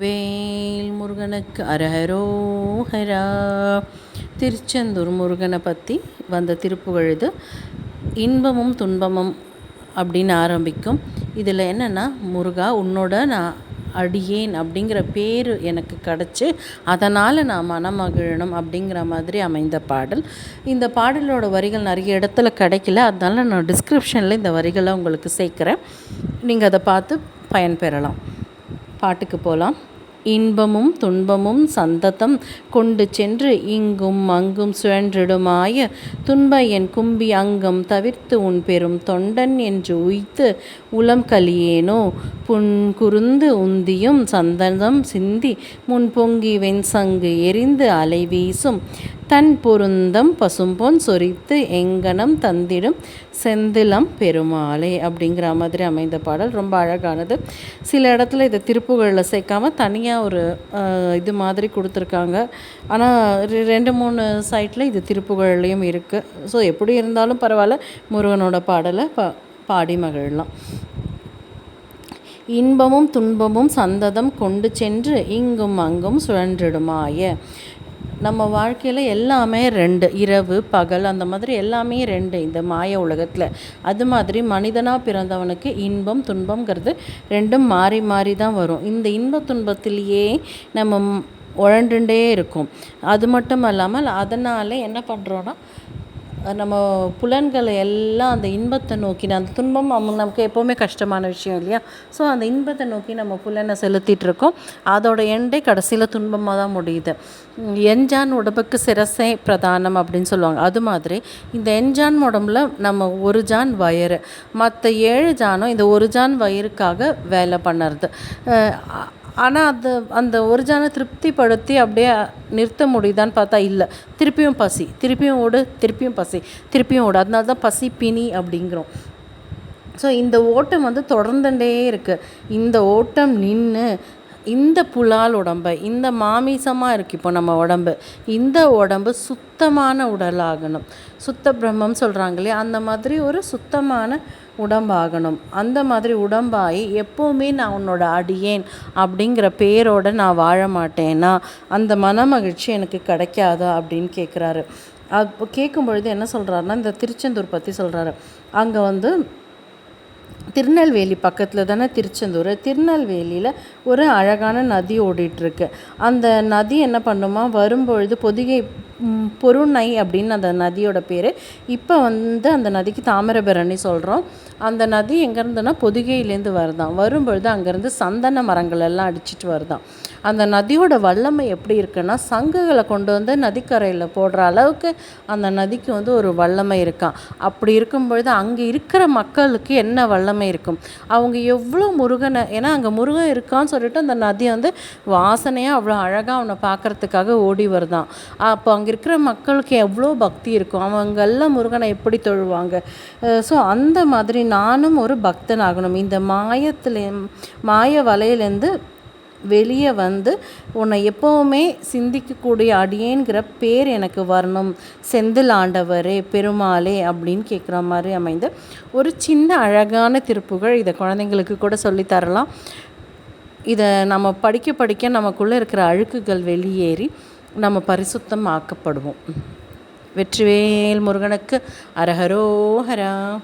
வேல் முருகனுக்கு அரஹரோஹரா. திருச்செந்தூர் முருகனை பற்றி வந்த திருப்புகழ் இது இன்பமும் துன்பமும் அப்படின்னு ஆரம்பிக்கும். இதில் என்னென்னா முருகா உன்னோட நான் அடியேன் அப்படிங்கிற பேர் எனக்கு கிடச்சி அதனால் நான் மனமகிழணும் அப்படிங்கிற மாதிரி அமைந்த பாடல். இந்த பாடலோட வரிகள் நிறைய இடத்துல கிடைக்கல. அதனால் நான் டிஸ்கிரிப்ஷனில் இந்த வரிகளை உங்களுக்கு சேர்க்குறேன். நீங்கள் அதை பார்த்து பயன்பெறலாம். பாட்டுக்கு போகலாம் இன்பமும் துன்பமும் சந்ததம் கொண்டு சென்று இங்கும் அங்கும் சுழன்றிடுமாய துன்ப என் கும்பி அங்கம் தவிர்த்து உன் பெரும் தொண்டன் என்று உய்த்து உளம் கலியேனோ புன் குருந்து உந்தியும் சந்தனம் சிந்தி முன் பொங்கி வெண்சங்கு எரிந்து அலை வீசும். தன் பொருந்தம் பசும்பொன் சொரித்து எங்கனம் தந்திடும் செந்திலம் பெருமாளே அப்படிங்கிற மாதிரி அமைந்த பாடல். ரொம்ப அழகானது. சில இடத்துல இதை திருப்புகளில் சேர்க்காம தனியாக ஒரு இது மாதிரி கொடுத்துருக்காங்க. ஆனால் ரெண்டு மூணு சைட்டில் இது திருப்புகழ்லேயும் இருக்குது ஸோ எப்படி இருந்தாலும் பரவாயில்ல முருகனோட பாடலை பா பாடி மகிழலாம். இன்பமும் துன்பமும் சந்ததம் கொண்டு சென்று இங்கும் அங்கும் சுழன்றிடுமாய. நம்ம வாழ்க்கையில் எல்லாமே ரெண்டு. இரவு பகல் அந்த மாதிரி எல்லாமே ரெண்டு இந்த மாய உலகத்தில். அது மாதிரி மனிதனாக பிறந்தவனுக்கு இன்பம் துன்பங்கிறது ரெண்டும் மாறி மாறி தான் வரும். இந்த இன்ப துன்பத்திலேயே நம்ம உழண்டுண்டே இருக்கும். அது மட்டும் இல்லாமல் அதனால் என்ன பண்ணுறோன்னா நம்ம புலன்களை எல்லாம் அந்த இன்பத்தை நோக்கி அந்த துன்பம் நமக்கு எப்போவுமே கஷ்டமான விஷயம் இல்லையா? ஸோ அந்த இன்பத்தை நோக்கி நம்ம புலனை செலுத்திட்டு இருக்கோம். அதோட எண்டே கடைசியில் துன்பமாக தான் முடியுது. எஞ்சான் உடம்புக்கு சிரசே பிரதானம் அப்படின்னு சொல்லுவாங்க. அது மாதிரி இந்த எஞ்சான் உடம்புல நம்ம ஒரு ஜான் வயிறு மற்ற ஏழு ஜானும் இந்த ஒரு ஜான் வயிறுக்காக வேலை பண்ணுறது. ஆனால் அது அந்த ஒரிஜினலை திருப்திப்படுத்தி அப்படியே நிறுத்த முடியுதான்னு பார்த்தா இல்லை. திருப்பியும் பசி திருப்பியும் ஓடு திருப்பியும் பசி திருப்பியும் ஓடு. அதனால தான் பசி பினி அப்படிங்கிறோம். ஸோ இந்த ஓட்டம் வந்து தொடர்ந்துட்டே இருக்குது இந்த ஓட்டம் நின்று இந்த புலால் உடம்பை இந்த மாமிசமாக இருக்குது இப்போ நம்ம உடம்பு இந்த உடம்பு சுத்தமான உடலாகணும். சுத்த பிரம்மம் சொல்கிறாங்க இல்லையா அந்த மாதிரி ஒரு சுத்தமான உடம்பாகணும். அந்த மாதிரி உடம்பாகி எப்போவுமே நான் உன்னோட அடியேன் அப்படிங்கிற பேரோடு நான் வாழ மாட்டேன்னா அந்த மன மகிழ்ச்சி எனக்கு கிடைக்காதா அப்படின்னு கேட்குறாரு அப்போ கேட்கும் பொழுது என்ன சொல்கிறாருன்னா இந்த திருச்செந்தூர் பற்றி சொல்கிறாரு அங்கே வந்து திருநெல்வேலி பக்கத்தில் தானே திருச்செந்தூர். திருநெல்வேலியில் ஒரு அழகான நதி ஓடிட்டுருக்கு. அந்த நதி என்ன பண்ணுமா? வரும்பொழுது பொதிகை பொருணை அப்படின்னு அந்த நதியோட பேர். இப்போ வந்து அந்த நதிக்கு தாமிரபரணி சொல்கிறோம் அந்த நதி எங்கேருந்துன்னா பொதிகையிலேருந்து வருதான். வரும்பொழுது அங்கேருந்து சந்தன மரங்கள் எல்லாம் அடிச்சிட்டு வருதான். அந்த நதியோட வல்லமை எப்படி இருக்குன்னா சங்குகளை கொண்டு வந்து நதிக்கரையில் போடுற அளவுக்கு அந்த நதிக்கு வந்து ஒரு வல்லமை இருக்கான் அப்படி இருக்கும் பொழுது அங்கே இருக்கிற மக்களுக்கு என்ன வல்லமை இருக்கும்? அவங்க எவ்வளோ முருகனை ஏன்னா அங்கே முருகன் இருக்கான்னு சொல்லிட்டு அந்த நதி வந்து வாசனையாக அவ்வளோ அழகாக அவனை பார்க்குறதுக்காக ஓடி வருதான். அப்போ அங்கே இருக்கிற மக்களுக்கு எவ்வளோ பக்தி இருக்கும்? அவங்கெல்லாம் முருகனை எப்படி தொழுவாங்க? ஸோ அந்த மாதிரி நானும் ஒரு பக்தன் ஆகணும் இந்த மாயத்தில் மாய வலையிலேருந்து வெளியே வந்து உன்னை எப்போவுமே சிந்திக்கக்கூடிய அடியேங்கிற பேர் எனக்கு வரணும். செந்தில் ஆண்டவரே பெருமாளே அப்படின்னு கேட்குற மாதிரி அமைந்த ஒரு சின்ன அழகான திருப்புகள் இதை குழந்தைங்களுக்கு கூட சொல்லித்தரலாம் இதை நம்ம படிக்க படிக்க நமக்குள்ளே இருக்கிற அழுக்குகள் வெளியேறி நம்ம பரிசுத்தம் ஆக்கப்படுவோம் வெற்றிவேல் முருகனுக்கு அரஹரோ ஹரா